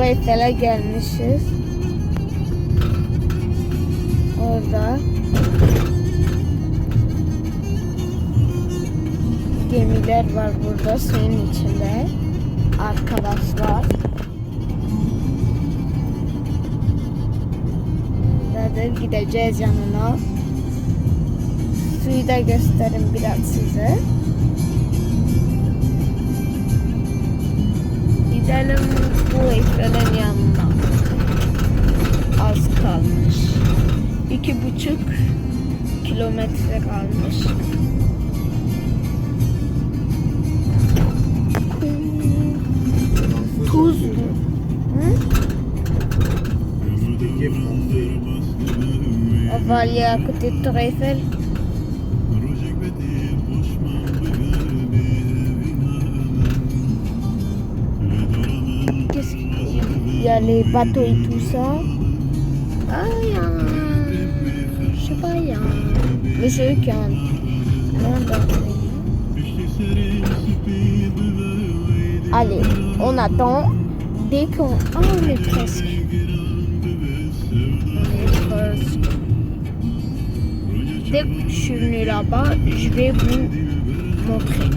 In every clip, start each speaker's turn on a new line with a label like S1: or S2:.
S1: Eiffel'e gelmişiz. Orada. Gemiler var burada suyun içinde. Arkadaşlar. Burada gideceğiz yanına. Suyu da göstereyim biraz size. Gidelim bu Eiffel'in yanına. Az kalmış. İki buçuk kilometre kalmış. Tuz. Hı?
S2: Üstteki Fransa'yı
S1: Valya à y a les bateaux et tout ça. Ah, il y a un... Je sais pas, il y a un... Monsieur qui a un... Allez, on attend. Dès qu'on... Ah, on est presque. On est presque. Dès que je suis venu là-bas, je vais vous montrer.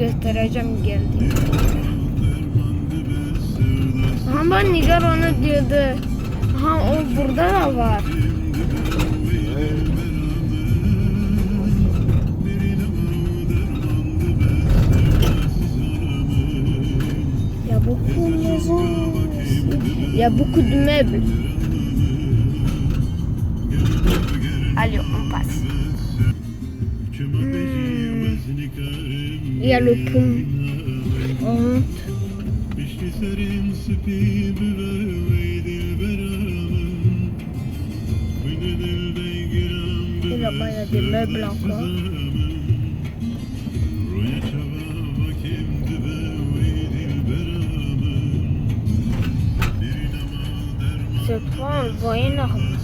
S1: Göstereceğim geldiğinde. Ama Nigar onu diyordu. Ha o burada da var. Il y a beaucoup de maisons ici. Il y a beaucoup de meubles. Allez, on passe. Hmm. Il y a le pont. On monte. Et là-bas, il y a des meubles encore. Cette fois, on le voit énorme.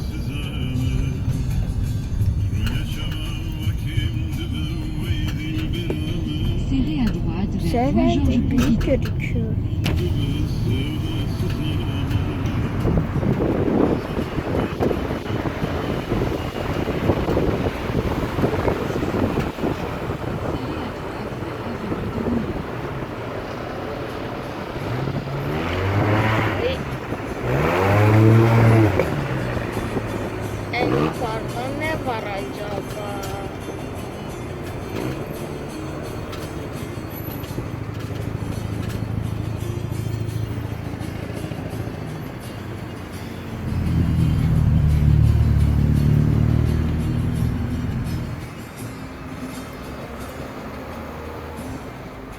S3: Serrez à droite vers
S1: C'est
S3: Rue
S1: vrai,
S3: Georges
S1: des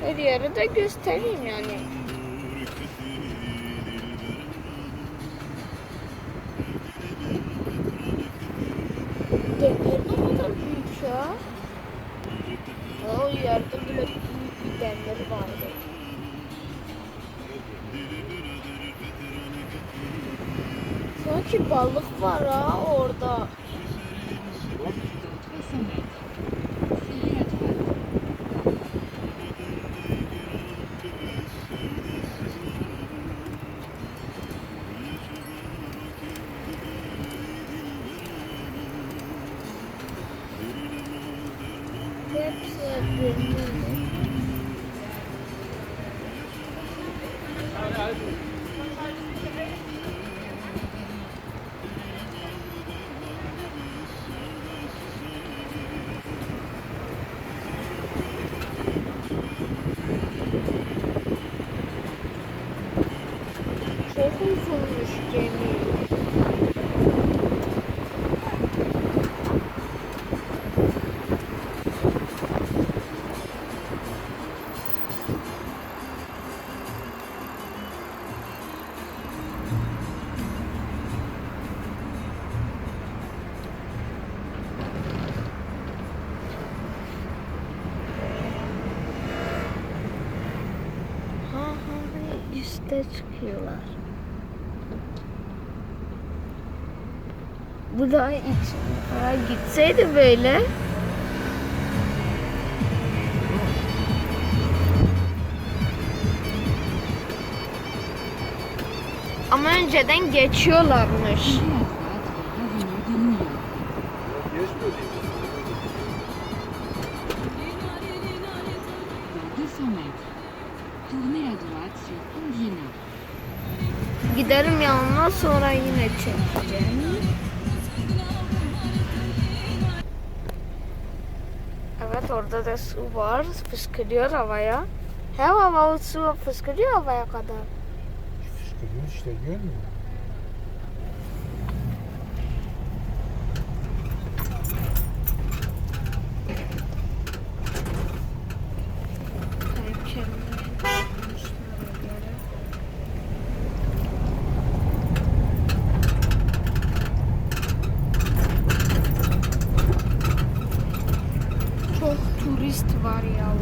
S1: Her yeri de göstereyim yani. Hepsi birbirine. Çok üste çıkıyorlar. Bu da iç. Ha, gitseydi böyle. Ama önceden geçiyorlarmış.
S3: Tournez à droite sur Indiana.
S1: Giderim yanına sonra yine çekeceğim. Evet orada da su var. Fışkırıyor havaya. Hem hava su fışkırıyor havaya kadar.
S2: Fışkırıyor işte görmüyor musun?
S1: Çok turist var ya.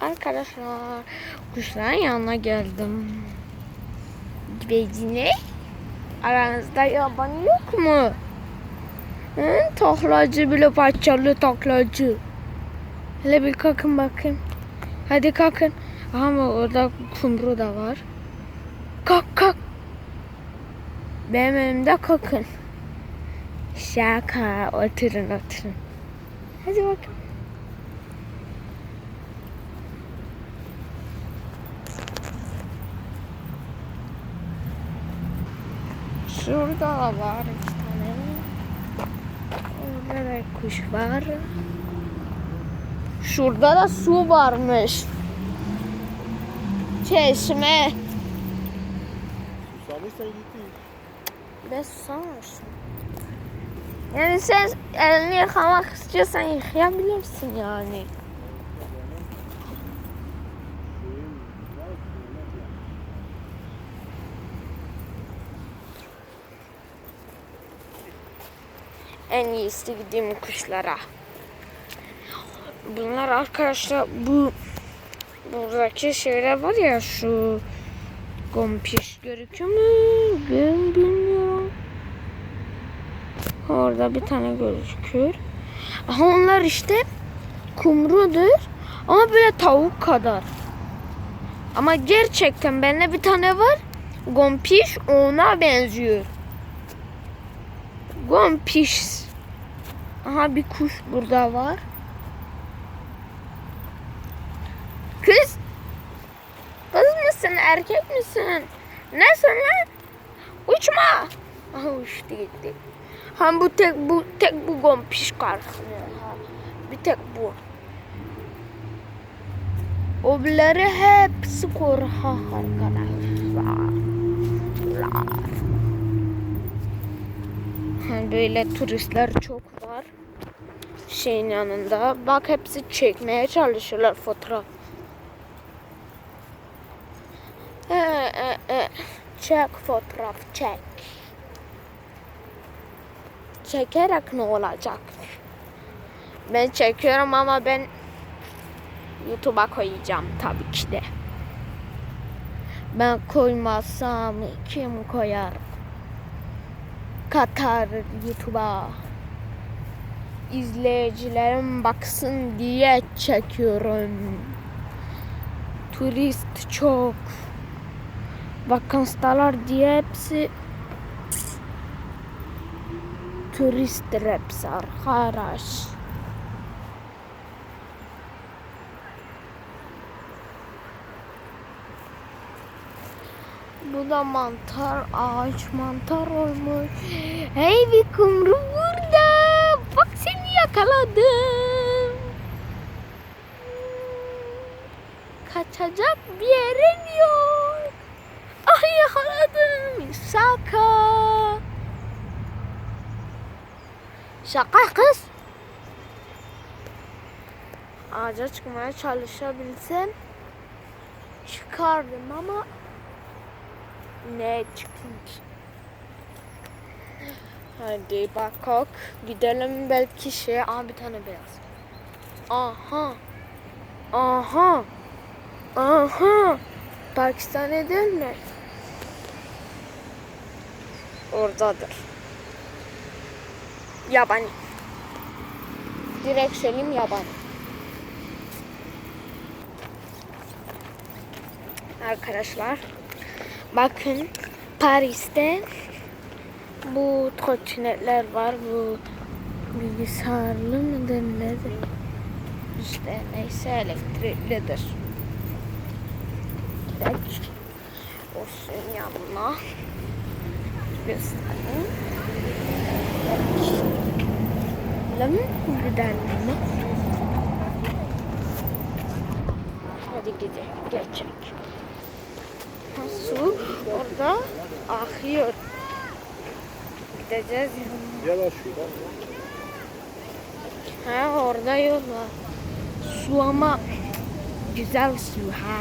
S1: Arkadaşlar kuşların yanına geldim. Bezine aranızda yabancı yok mu? Hı? Taklacı bile parçalı taklacı. Hele bir kalkın bakın. Hadi kalkın. Ama orada kumru da var. Kalk kalk. Benim önümde kalkın. Şaka oturun oturun. Hadi bakın. Şurada da var tane. Orada da kuş var. Şurada da su varmış. Çeşme.
S2: Susamışsan gitti.
S1: Ben susamışım. Yani sen elini yıkamak istiyorsan yıkayabilirsin yani. En iyisi gideyim kuşlara. Bunlar arkadaşlar bu buradaki şeyler var ya şu gompiş gözüküyor mu? Ben bilmiyorum. Orada bir tane gözüküyor. Aha onlar işte kumrudur ama böyle tavuk kadar. Ama gerçekten bende bir tane var. Gompiş ona benziyor. Gompiş. Aha bir kuş burada var. Kız. Kız mısın erkek misin? Nesin lan? Uçma. Aha uçtu gitti. Ha bu tek bu tek bu gompiş. Ha. Bir tek bu. Öbürleri hepsi korkak arkadaşlar. Böyle turistler çok var. Şeyin yanında. Bak hepsi çekmeye çalışıyorlar fotoğraf. E, e, e. Çek fotoğraf çek. Çekerek ne olacak? Ben çekiyorum ama ben YouTube'a koyacağım tabii ki de. Ben koymazsam kim koyar? Katar YouTube'a. İzleyicilerim baksın diye çekiyorum. Turist çok. Vakanslar diye hepsi turist hepsi arkadaş. Bu da mantar, ağaç mantar olmuş. Hey bir kumru burada. Yakaladım. Kaçacak bir yerin yok. yakaladım. Şaka. Şaka kız. Ağaca çıkmaya çalışabilsem çıkardım ama ne çıktım ki? Hadi bakak gidelim belki şey Aa bir tane beyaz. Aha. Aha. Aha. Pakistan değil mi? Oradadır. Yabani. Direkt söyleyeyim yabani. Arkadaşlar bakın Paris'te bu trotinetler var bu bilgisayarlı mıdır nedir? İşte neyse elektriklidir. Direkt olsun yanına göstereyim. Gidelim gidelim. Hadi gidelim. Ha, Su orada akıyor. Gideceğiz.
S2: Yavaş şuradan.
S1: Ha orada yol var. Su ama güzel su ha.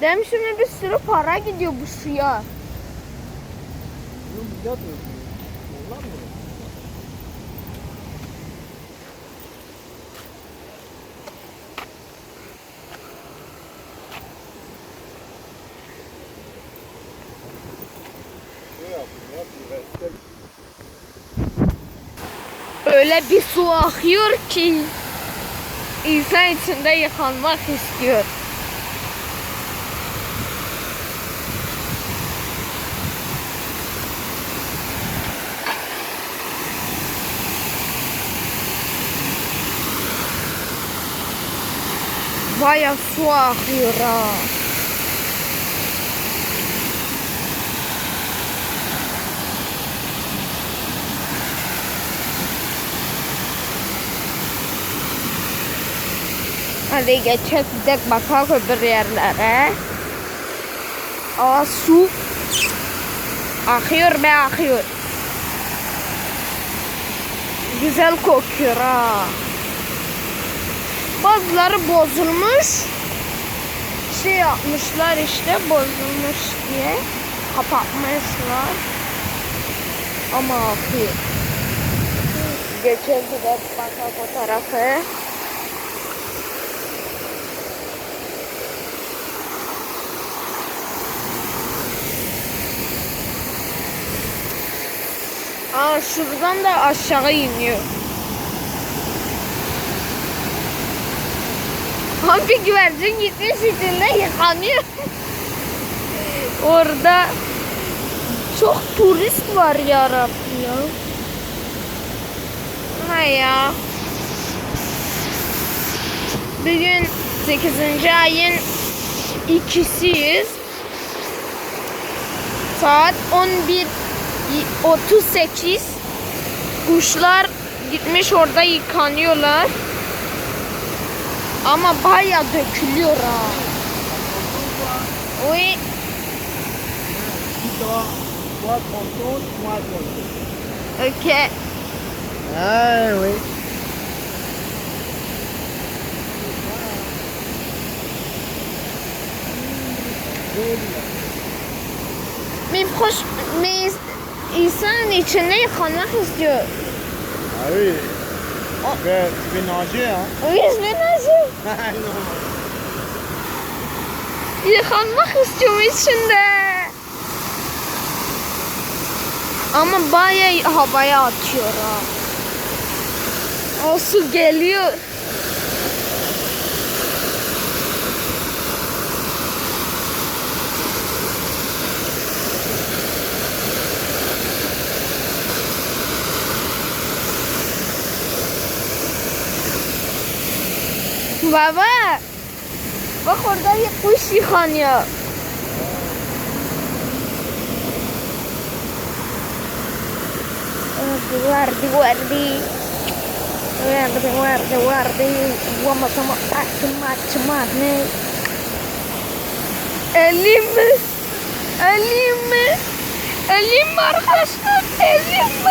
S1: Dem şimdi bir sürü para gidiyor bu suya.
S2: Bunun yat Ondan mı?
S1: Öyle bir su akıyor ki insan içinde yıkanmak istiyor. Baya su akıyor ha. Hadi geçelim gidelim bakalım öbür yerlere. Aa su akıyor be akıyor. Güzel kokuyor ha. Bazıları bozulmuş. Şey yapmışlar işte bozulmuş diye kapatmışlar. Ama akıyor. Geçelim gidelim bakalım o tarafı. Aa şuradan da aşağı iniyor. Bir güvercin gitmiş içinde yıkanıyor. Orada çok turist var ya Rabbi ya. Ha ya. Bugün 8. ayın ikisiyiz. Saat 11 38 kuşlar gitmiş orada yıkanıyorlar. Ama baya dökülüyor ha. Oui.
S2: Toi, contrôle, moi, contrôle.
S1: Ok.
S2: Ah oui.
S1: Mais proche, mais insan içinde yıkanmak istiyor.
S2: Veux nager, hein
S1: Oui, je vais nager.
S2: Ah non.
S1: Yıkanmak istiyorum içinde. Ama bayağı havaya atıyor ha. O su geliyor. بابا با خورده یه قوشی خانیا وردي وردي وردي وردي وردي وما تمقطع چمات تماتني أليم أليم أليم مرخص أليم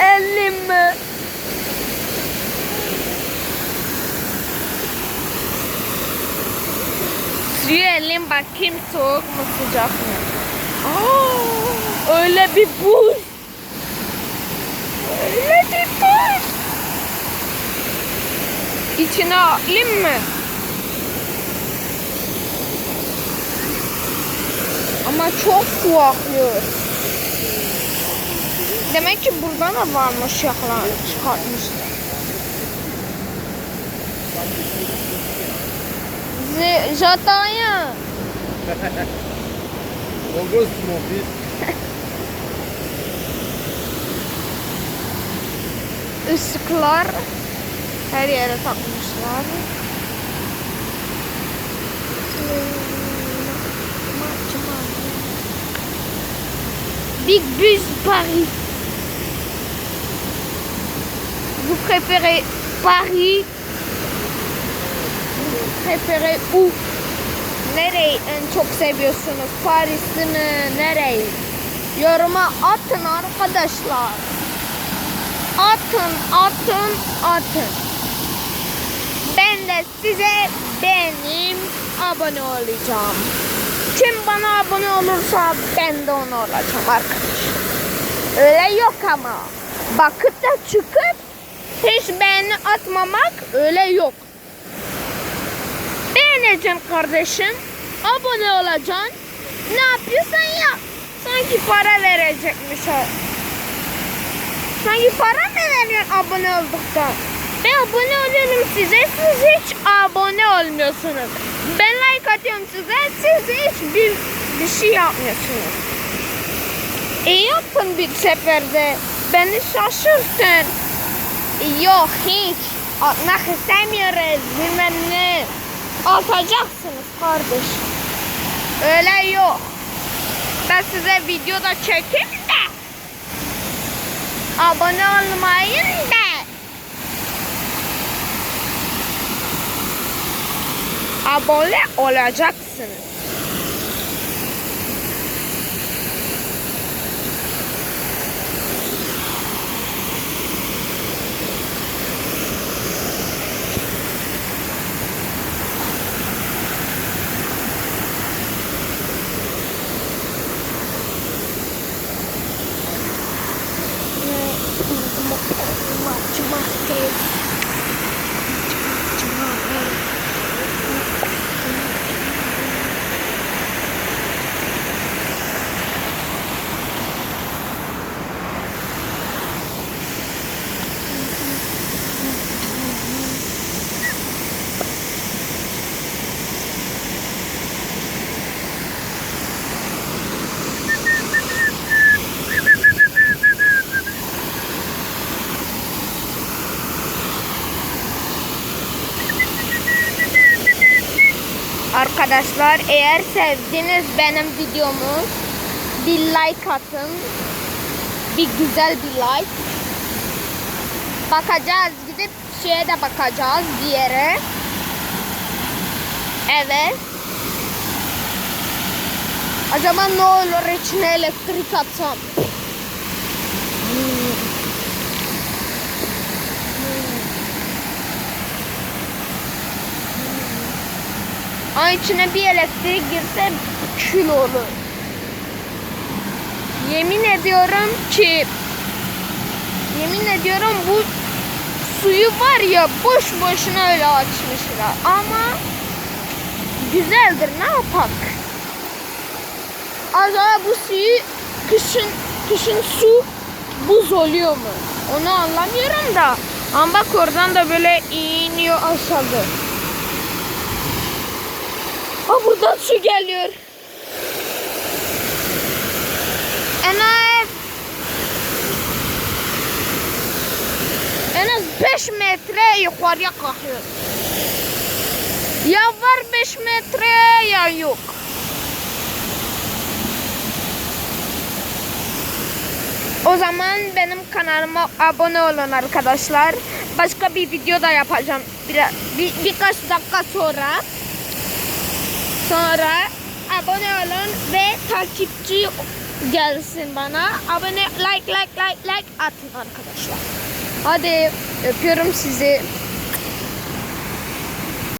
S1: أليم eleyim bakayım soğuk mu sıcak mı? Öyle bir buz. Öyle bir buz. İçine alayım mı? Ama çok su. Demek ki buradan da varmış yaklar çıkartmışlar. Z- Jataya.
S2: August mon fils.
S1: Işıklar her yere takmışlar. Big Bus Paris. Vous préférez Paris? Vous préférez où? Nereyi en çok seviyorsunuz? Paris'i mi? Nereyi? Yoruma atın arkadaşlar. Atın, atın, atın. Ben de size benim abone olacağım. Kim bana abone olursa ben de onu olacağım arkadaşlar. Öyle yok ama. Bakıp da çıkıp hiç beğeni atmamak öyle yok. Beğeneceksin kardeşim. Abone olacaksın. Ne yapıyorsan yap. Sanki para verecekmiş o. Sanki para mı veriyorsun abone olduktan? Ben abone oluyorum size, siz hiç abone olmuyorsunuz. Ben like atıyorum size, siz hiç bir, bir şey yapmıyorsunuz. İyi yapın bir seferde. Beni şaşırtın. Yok hiç. Atmak istemiyoruz bilmem ne. Atacaksınız kardeş. Öyle yok. Ben size videoda çekeyim de. Abone olmayın da. Abone olacaksınız. Arkadaşlar eğer sevdiniz benim videomu bir like atın. Bir güzel bir like. Bakacağız gidip şeye de bakacağız bir yere. Evet. Acaba ne olur içine elektrik atsam? Ay içine bir elektrik girse kül olur. Yemin ediyorum ki yemin ediyorum bu suyu var ya boş boşuna öyle açmışlar ama güzeldir ne yapak? Acaba bu suyu kışın kışın su buz oluyor mu? Onu anlamıyorum da. Ama bak oradan da böyle iniyor aşağıda. Aa buradan su geliyor. En az en az 5 metre yukarıya kalkıyor. Ya var 5 metre ya yok. O zaman benim kanalıma abone olun arkadaşlar. Başka bir video da yapacağım. Bir, bir, birkaç dakika sonra. Sonra abone olun ve takipçi gelsin bana. Abone like like like like atın arkadaşlar. Hadi öpüyorum sizi.